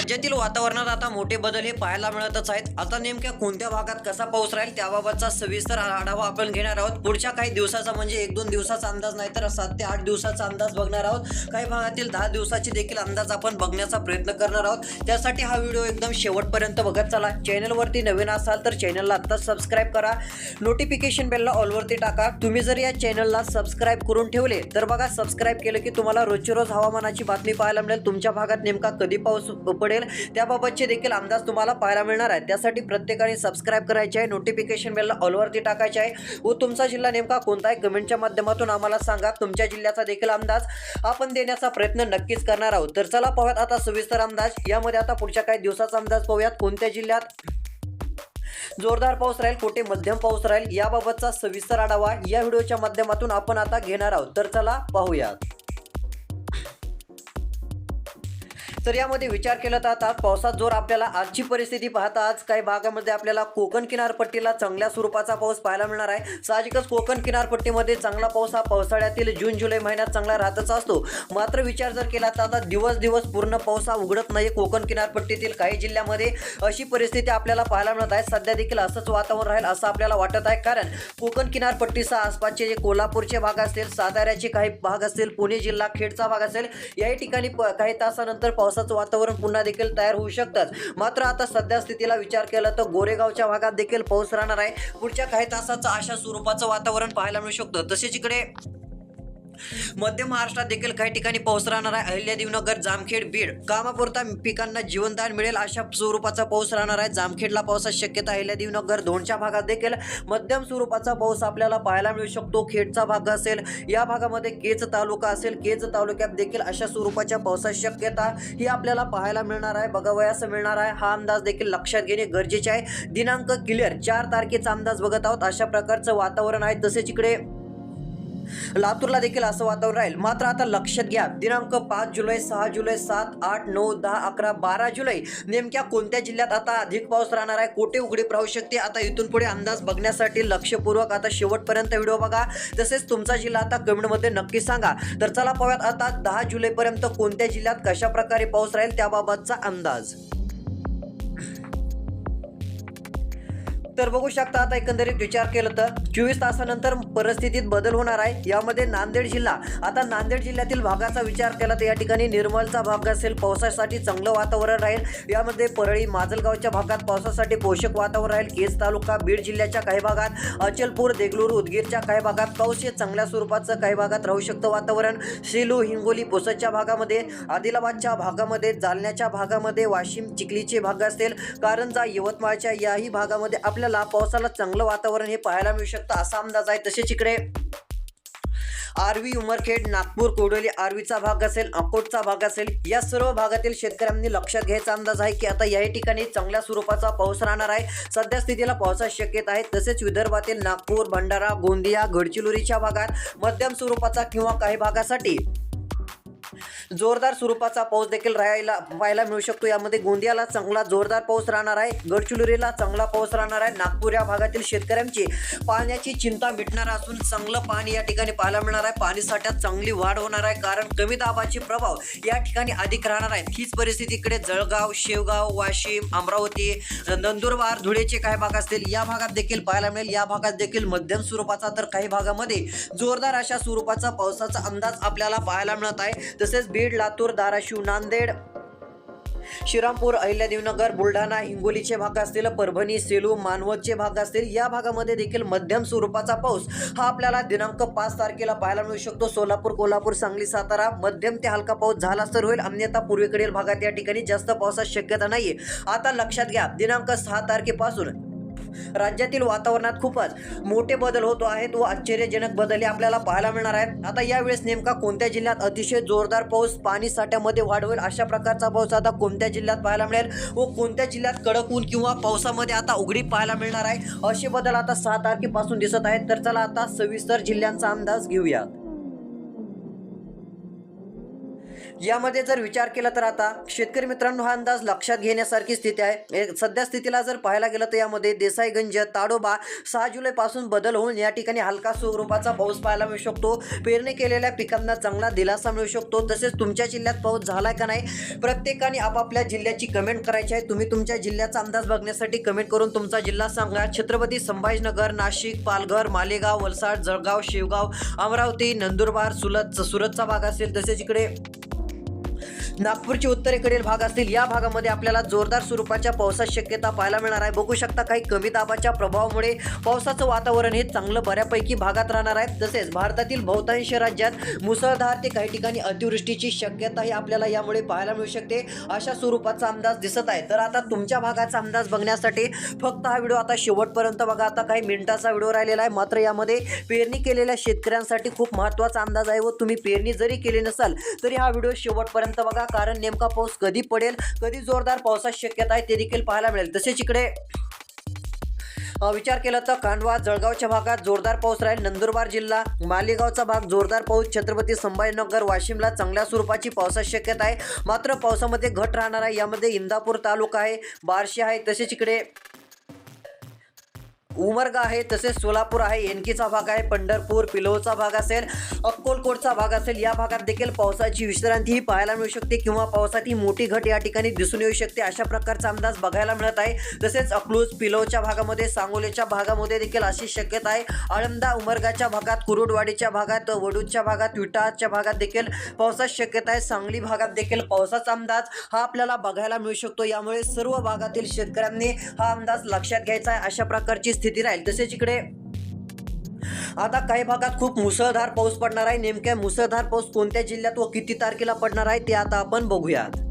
राज्यातील वातावरणात आता मोठे बदल हे पाहायला मिळतच आहेत. आता नेमक्या कोणत्या भागात कसा पाऊस राहील त्याबाबतचा सविस्तर आढावा आपण घेणार आहोत. पुढच्या काही दिवसाचा म्हणजे एक दोन दिवसाचा अंदाज नाही तर सात ते आठ दिवसाचा अंदाज बघणार आहोत. काही भागातील दहा दिवसाचे देखील अंदाज आपण बघण्याचा प्रयत्न करणार आहोत. त्यासाठी हा व्हिडिओ एकदम शेवटपर्यंत बघत चला. चॅनलवरती नवीन असाल तर चॅनलला आत्ताच सबस्क्राईब करा. नोटिफिकेशन बेलला ऑलवरती टाका. तुम्ही जर या चॅनलला सबस्क्राईब करून ठेवले तर बघा सबस्क्राईब केलं की तुम्हाला रोजची रोज हवामानाची बातमी पाहायला मिळेल. तुमच्या भागात नेमका कधी पाऊस पडेल त्याबाबतचे देखील अंदाज तुम्हाला पाहायला मिळणार आहे. त्यासाठी प्रत्येकाने सबस्क्राईब करायचे आहे. नोटिफिकेशन बेलला ऑलवरती टाकायचे आहे. व तुमचा जिल्हा नेमका कोणता आहे? कमेंटच्या माध्यमातून आम्हाला सांगा. तुमच्या जिल्ह्याचा देखील अंदाज आपण देण्याचा प्रयत्न नक्कीच करणार आहोत. तर चला पाहूयात आता सविस्तर अंदाज. यामध्ये आता पुढच्या काही दिवसाचा अंदाज पाहूयात. कोणत्या जिल्ह्यात जोरदार पाऊस राहील कुठे मध्यम पाऊस राहील? याबाबतचा सविस्तर आढावा या व्हिडिओच्या माध्यमातून आपण आता घेणार आहोत. तर चला पाहूयात. तर यामध्ये विचार केला तर आता पावसात जोर आपल्याला आजची परिस्थिती पाहता आज काही भागामध्ये आपल्याला कोकण किनारपट्टीला चांगल्या स्वरूपाचा पाऊस पाहायला मिळणार आहे. साहजिकच कोकण किनारपट्टीमध्ये चांगला पाऊस हा पावसाळ्यातील जून जुलै महिन्यात चांगला राहतच असतो. मात्र विचार जर केला तर आता दिवस दिवस पूर्ण पाऊस हा उघडत नाही कोकण किनारपट्टीतील काही जिल्ह्यामध्ये. अशी परिस्थिती आपल्याला पाहायला मिळत आहे. सध्या देखील असंच वातावरण राहील असं आपल्याला वाटत आहे. कारण कोकण किनारपट्टीचा आसपासचे जे कोल्हापूरचे भाग असतील साताऱ्याचे काही भाग असतील पुणे जिल्हा खेडचा भाग असेल याही ठिकाणी प- काही तासानंतर पाऊस पावसाचं वातावरण पुन्हा देखील तयार होऊ शकतात मात्र आता सध्या स्थितीला विचार केला तर गोरेगावच्या भागात देखील पाऊस राहणार आहे. पुढच्या काही तासाचं अशा स्वरूपाचं वातावरण पाहायला मिळू शकतं. तसेच इकडे मध्य महाराष्ट्रात देखील काही ठिकाणी पाऊस राहणार आहे. अहिल्यादेवनगर जामखेड बीड कामापुरता पिकांना जीवनदान मिळेल अशा स्वरूपाचा पाऊस राहणार आहे. जामखेडला पावसाची शक्यता अहिल्यादेवनगर दोनच्या भागात देखील मध्यम स्वरूपाचा पाऊस आपल्याला पाहायला मिळू शकतो. खेडचा भाग असेल या भागामध्ये केज तालुका असेल केज तालुक्यात देखील अशा स्वरूपाच्या पावसाची शक्यता ही आपल्याला पाहायला मिळणार आहे. बघावयास मिळणार आहे. हा अंदाज देखील लक्षात घेणे गरजेचे आहे. दिनांक क्लिअर चार तारखेचा अंदाज बघत आहोत. अशा प्रकारचं वातावरण आहे. तसेच इकडे लातूरला देखील असं वातावरण राहील. मात्र आता लक्षात घ्या दिनांक पाच जुलै सहा जुलै सात आठ नऊ दहा अकरा बारा जुलै नेमक्या कोणत्या जिल्ह्यात आता अधिक पाऊस राहणार आहे? कोठे उघडीप राहू शकते? आता इथून पुढे अंदाज बघण्यासाठी लक्षपूर्वक आता शेवटपर्यंत व्हिडिओ बघा. तसेच तुमचा जिल्हा आता कमेंटमध्ये नक्की सांगा. तर चला पाहूयात आता दहा जुलैपर्यंत कोणत्या जिल्ह्यात कशा प्रकारे पाऊस राहील? त्याबाबतचा अंदाज. तर बघू शकता आता एकंदरीत विचार केलं तर चोवीस तासानंतर परिस्थितीत बदल होणार आहे. यामध्ये नांदेड जिल्हा आता नांदेड जिल्ह्यातील भागाचा विचार केला तर या ठिकाणी निर्मलचा भाग असेल पावसासाठी चांगलं वातावरण राहील. यामध्ये परळी माजलगावच्या भागात पावसासाठी पोषक वातावरण राहील. केज तालुका बीड जिल्ह्याच्या काही भागात अचलपूर देगलूर उदगीरच्या काही भागात पाऊस हे चांगल्या स्वरूपाचं काही भागात राहू शकतं वातावरण. सेलू हिंगोली पुसदच्या भागामध्ये आदिलाबादच्या भागामध्ये जालन्याच्या भागामध्ये वाशिम चिखलीचे भाग असेल कारंजा यवतमाळच्या याही भागामध्ये आपल्याला पावसाला चांगलं वातावरण हे पाहायला मिळू शकतं. असा अंदाज आहे. तसेच इकडे आर्वी उमरखेड नागपूर कोडोली आर्वीचा भाग असेल अकोटचा भाग असेल या सर्व भागातील शेतकऱ्यांनी लक्षात घ्यायचा अंदाज आहे की आता याही ठिकाणी चांगल्या स्वरूपाचा पाऊस राहणार आहे. सध्या स्थितीला पावसाची शक्यता आहे. तसेच विदर्भातील नागपूर भंडारा गोंदिया गडचिरोलीच्या भागात मध्यम स्वरूपाचा किंवा काही भागासाठी जोरदार स्वरूपाचा पाऊस देखील राहायला पाहायला मिळू शकतो. यामध्ये गोंदियाला चांगला जोरदार पाऊस राहणार आहे. गडचिरोलीला चांगला पाऊस राहणार आहे. नागपूर या भागातील शेतकऱ्यांची पाण्याची चिंता मिटणार असून चांगलं पाणी या ठिकाणी पाहायला मिळणार आहे. पाणी साठ्यात चांगली वाढ होणार आहे. कारण कमी दाबाचे प्रभाव या ठिकाणी अधिक राहणार आहे हीच परिस्थिती इकडे जळगाव शेवगाव वाशिम अमरावती नंदुरबार धुळेचे काही भाग असतील. या भागात देखील पाहायला मिळेल. या भागात देखील मध्यम स्वरूपाचा तर काही भागामध्ये जोरदार अशा स्वरूपाचा पावसाचा अंदाज आपल्याला पाहायला मिळत आहे. तसेच बीड लातूर धाराशिव नांदेड श्रीरामपूर अहिल्यादेवनगर बुलढाणा हिंगोलीचे भाग असतील परभणी सेलू मानवतचे भाग असतील या भागामध्ये देखील मध्यम स्वरूपाचा पाऊस हा आपल्याला दिनांक पाच तारखेला पाहायला मिळू शकतो. सोलापूर कोल्हापूर सांगली सातारा मध्यम ते हलका पाऊस झाला तर होईल. अन्यथा पूर्वेकडील भागात या ठिकाणी जास्त पावसाची शक्यता नाही आता लक्षात घ्या दिनांक सहा तारखेपासून राज्यातील वातावरणात खूपच मोठे बदल होतो आहेत व आश्चर्यजनक बदल हे आपल्याला पाहायला मिळणार आहेत. आता यावेळेस नेमका कोणत्या जिल्ह्यात अतिशय जोरदार पाऊस पाणी साठ्यामध्ये वाढ होईल अशा प्रकारचा पाऊस आता कोणत्या जिल्ह्यात पाहायला मिळेल व कोणत्या जिल्ह्यात कडक ऊन किंवा पावसामध्ये आता उघडी पाहायला मिळणार आहे? असे बदल आता सहा तारखेपासून दिसत आहेत. तर चला आता सविस्तर जिल्ह्यांचा अंदाज घेऊयात. यामध्ये जर विचार केला तर आता शेतकरी मित्रांनो हा अंदाज लक्षात घेण्यासारखी स्थिती आहे. ए- सध्या स्थितीला जर पाहायला गेलं तर यामध्ये देसाईगंज ताडोबा सहा जुलैपासून बदल होऊन या ठिकाणी हलका स्वरूपाचा पाऊस पाहायला मिळू शकतो. पेरणी केलेल्या पिकांना चांगला दिलासा मिळू शकतो. तसेच तुमच्या जिल्ह्यात पाऊस झालाय का नाही प्रत्येकाने आपापल्या जिल्ह्याची कमेंट करायची आहे. तुम्ही तुमच्या जिल्ह्याचा अंदाज बघण्यासाठी कमेंट करून तुमचा जिल्हा सांगा. छत्रपती संभाजीनगर नाशिक पालघर मालेगाव वलसाड जळगाव शेवगाव अमरावती नंदुरबार सुलत सुरतचा भाग असेल तसेच इकडे नागपूरचे उत्तरेकडील भाग असतील या भागामध्ये आपल्याला जोरदार स्वरूपाच्या पावसाची शक्यता पाहायला मिळणार आहे. बघू शकता काही कमी दाबाच्या प्रभावामुळे पावसाचं वातावरण हे चांगलं बऱ्यापैकी भागात राहणार आहे. तसेच भारतातील बहुतांश राज्यात मुसळधार ते काही ठिकाणी अतिवृष्टीची शक्यताही आपल्याला यामुळे पाहायला मिळू शकते. अशा स्वरूपाचा अंदाज दिसत आहे. तर आता तुमच्या भागाचा अंदाज बघण्यासाठी फक्त हा व्हिडिओ आता शेवटपर्यंत बघा. आता काही मिनिटाचा व्हिडिओ राहिलेला आहे. मात्र यामध्ये पेरणी केलेल्या शेतकऱ्यांसाठी खूप महत्त्वाचा अंदाज आहे व तुम्ही पेरणी जरी केली नसाल तरी हा व्हिडिओ शेवटपर्यंत बघा. कारण नेमका पाऊस कधी पडेल कधी जोरदार पावसाची शक्यता आहे ते देखील पाहायला मिळेल. तसेच इकडे विचार केला तर कांडवा जळगावच्या भागात जोरदार पाऊस राहील. नंदुरबार जिल्हा मालेगावचा भाग जोरदार पाऊस छत्रपती संभाजीनगर वाशिमला चांगल्या स्वरूपाची पावसाची शक्यता आहे. मात्र पावसामध्ये घट राहणार आहे. यामध्ये इंदापूर तालुका आहे बार्शी आहे. तसेच इकडे उमरगा आहे तसेच सोलापूर आहे एनकीचा भाग आहे पंढरपूर पिलोचा भाग असेल अक्कोलकोटचा भाग असेल या भागात देखील पावसाची विश्रांती ही पाहायला मिळू शकते किंवा पावसाची मोठी घट या ठिकाणी दिसून येऊ शकते. अशा प्रकारचा अंदाज बघायला मिळत आहे. तसेच अकलूज पिलोच्या भागामध्ये सांगोलीच्या भागामध्ये देखील अशी शक्यता आहे. आळंदा उमरगाच्या भागात कुरुडवाडीच्या भागात वडूच्या भागात विटाच्या भागात देखील पावसाची शक्यता आहे. सांगली भागात देखील पावसाचा अंदाज हा आपल्याला बघायला मिळू शकतो. यामुळे सर्व भागातील शेतकऱ्यांनी हा अंदाज लक्षात घ्यायचा आहे. अशा प्रकारची स्थिती राहील. तसेच इकडे आता काही भागात खूप मुसळधार पाऊस पडणार आहे. नेमक्या मुसळधार पाऊस कोणत्या जिल्ह्यात व किती तारखेला पडणार आहे ते आता आपण बघूयात.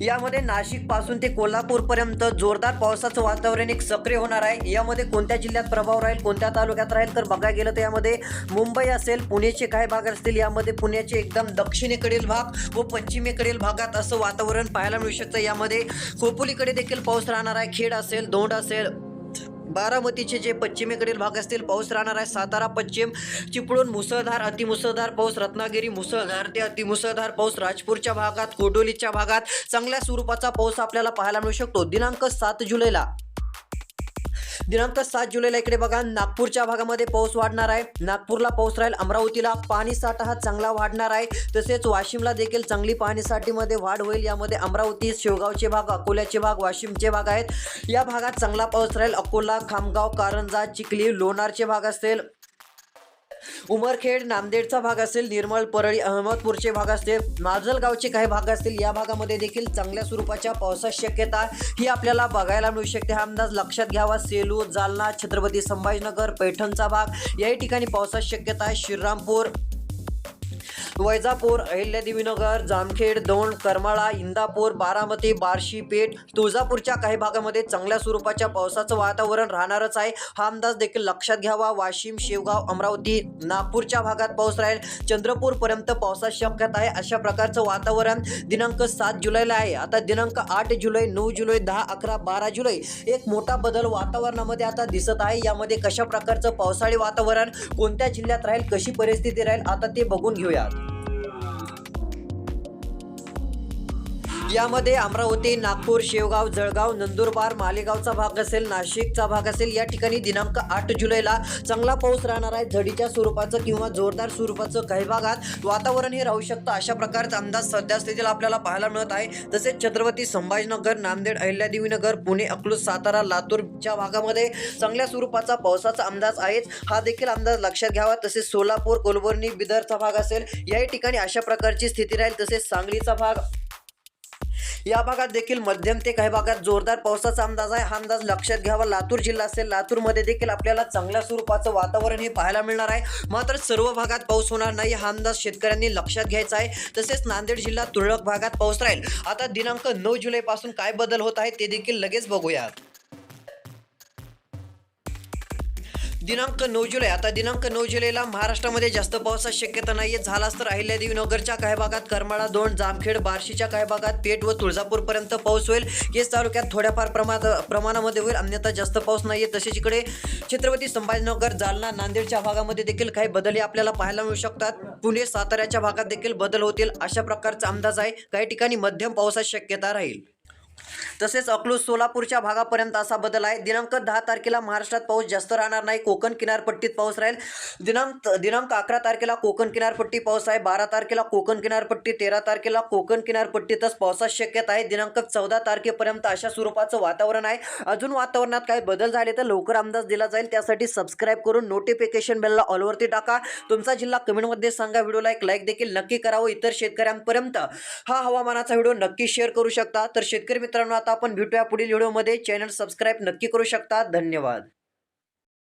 यामध्ये नाशिकपासून ते कोल्हापूर पर्यंत जोरदार पावसाचं वातावरण एक सक्रिय होणार आहे. यामध्ये कोणत्या जिल्ह्यात प्रभाव राहील कोणत्या तालुक्यात राहील तर बघायला गेलं तर यामध्ये मुंबई असेल पुणेचे काय भाग असतील. यामध्ये पुण्याचे एकदम दक्षिणेकडील भाग व पश्चिमेकडील भागात असं वातावरण पाहायला मिळू शकतं. यामध्ये खोपोलीकडे देखील पाऊस राहणार आहे. खेड असेल दोंड असेल बारामतीचे जे पश्चिमेकडील भाग असतील पाऊस राहणार आहे. सातारा पश्चिम चिपळूण मुसळधार अतिमुसळधार पाऊस रत्नागिरी मुसळधार ते अतिमुसळधार पाऊस. राजपूरच्या भागात कोडोलीच्या भागात चांगल्या स्वरूपाचा पाऊस आपल्याला पाहायला मिळू शकतो. दिनांक सात जुलैला. दिनांक सात जुलैला इकडे बघा नागपूरच्या भागामध्ये पाऊस वाढणार आहे. नागपूरला पाऊस राहील अमरावतीला पाणी साठा हा चांगला वाढणार आहे. तसेच वाशिमला देखील चांगली पाणीसाठीमध्ये वाढ होईल. यामध्ये अमरावती शेवगावचे भाग अकोल्याचे भाग वाशिमचे भाग आहेत. या भागात चांगला पाऊस राहील. अकोला खामगाव कारंजा चिखली लोणारचे भाग असतील उमरखेड नांदेडचा भाग असेल निर्मळ परळी अहमदपूरचे भाग असतील माजलगावचे काही भाग असतील या भागामध्ये देखील चांगल्या स्वरूपाच्या पावसाची शक्यता ही आपल्याला बघायला मिळू शकते. हा अंदाज लक्षात घ्यावा. सेलू जालना छत्रपती संभाजीनगर पैठणचा भाग. याही ठिकाणी पावसाची शक्यता आहे. श्रीरामपूर वैजापूर अहिल्यादेवीनगर जामखेड दौंड करमाळा इंदापूर बारामती बार्शी पेठ तुळजापूरच्या काही भागामध्ये चांगल्या स्वरूपाच्या पावसाचं वातावरण राहणारच आहे. हा अंदाज देखील लक्षात घ्यावा. वाशिम शेवगाव अमरावती नागपूरच्या भागात पाऊस राहील. चंद्रपूरपर्यंत पावसाची शक्यता आहे अशा प्रकारचं वातावरण दिनांक सात जुलैला आहे. आता दिनांक आठ जुलै नऊ जुलै दहा अकरा बारा जुलै एक मोठा बदल वातावरणामध्ये आता दिसत आहे. यामध्ये कशा प्रकारचं पावसाळी वातावरण कोणत्या जिल्ह्यात राहील कशी परिस्थिती राहील आता ते बघून घेऊयात. यामध्ये अमरावती नागपूर शेवगाव जळगाव नंदुरबार मालेगावचा भाग असेल नाशिकचा भाग असेल या ठिकाणी दिनांक आठ जुलैला चांगला पाऊस राहणार आहे. झडीच्या स्वरूपाचं किंवा जोरदार स्वरूपाचं काही भागात वातावरण हे राहू शकतं. अशा प्रकारचा अंदाज सध्या स्थितीला आपल्याला पाहायला मिळत आहे. तसेच छत्रपती संभाजीनगर नांदेड अहिल्यादेवीनगर पुणे अकलूज सातारा लातूरच्या भागामध्ये चांगल्या स्वरूपाचा पावसाचा अंदाज आहेच. हा देखील अंदाज लक्षात घ्यावा. तसेच सोलापूर कोलबर्णी बिदरचा भाग असेल याही ठिकाणी अशा प्रकारची स्थिती राहील. तसेच सांगलीचा भाग या भागात देखील मध्यम ते काही भागात जोरदार पावसाचा अंदाज आहे. हा अंदाज लक्षात घ्यावा. लातूर जिल्हा असेल लातूरमध्ये देखील आपल्याला चांगल्या स्वरूपाचं वातावरण हे पाहायला मिळणार आहे. मात्र सर्व भागात पाऊस होणार नाही हा अंदाज शेतकऱ्यांनी लक्षात घ्यायचा आहे. तसेच नांदेड जिल्हा तुरळक भागात पाऊस राहील. आता दिनांक नऊ जुलैपासून काय बदल होत आहे ते देखील लगेच बघूयात. दिनांक नऊ जुलै. आता दिनांक नऊ जुलैला महाराष्ट्रामध्ये जास्त पावसाची शक्यता नाहीये. झालाच तर अहिल्यादेवी नगरच्या काही भागात करमाळा दोन जामखेड बार्शीच्या काही भागात पेठ व तुळजापूरपर्यंत पाऊस होईल. केस तालुक्यात थोड्याफार प्रमाणात प्रमाणामध्ये होईल. अन्यथा जास्त पाऊस नाहीये. तसेच इकडे छत्रपती संभाजीनगर जालना नांदेडच्या भागामध्ये देखील काही बदल आपल्याला पाहायला मिळू शकतात. पुणे साताऱ्याच्या भागात देखील बदल होतील अशा प्रकारचा अंदाज आहे. काही ठिकाणी मध्यम पावसाची शक्यता राहील. तसेच अकलूज सोलापूरच्या भागापर्यंत असा बदल आहे. दिनांक दहा तारखेला महाराष्ट्रात पाऊस जास्त राहणार नाही. कोकण किनारपट्टीत पाऊस राहील. दिनांक दिनांक अकरा तारखेला कोकण किनारपट्टी पाऊस आहे. बारा तारखेला कोकण किनारपट्टी तेरा तारखेला कोकण किनारपट्टीतच पावसाची शक्यता आहे. दिनांक चौदा तारखेपर्यंत अशा स्वरूपाचं वातावरण आहे. अजून वातावरणात काही बदल झाले तर लवकर अंदाज दिला जाईल. त्यासाठी सबस्क्राईब करून नोटिफिकेशन बेलला ऑलवरती टाका. तुमचा जिल्हा कमेंटमध्ये सांगा. व्हिडिओला एक लाईक देखील नक्की करावं इतर शेतकऱ्यांपर्यंत हा हवामानाचा व्हिडिओ नक्की शेअर करू शकता. तर शेतकरी मित्रांनो आता आपण भेटूया पुढील व्हिडिओमध्ये. चॅनल सबस्क्राईब नक्की करू शकता. धन्यवाद.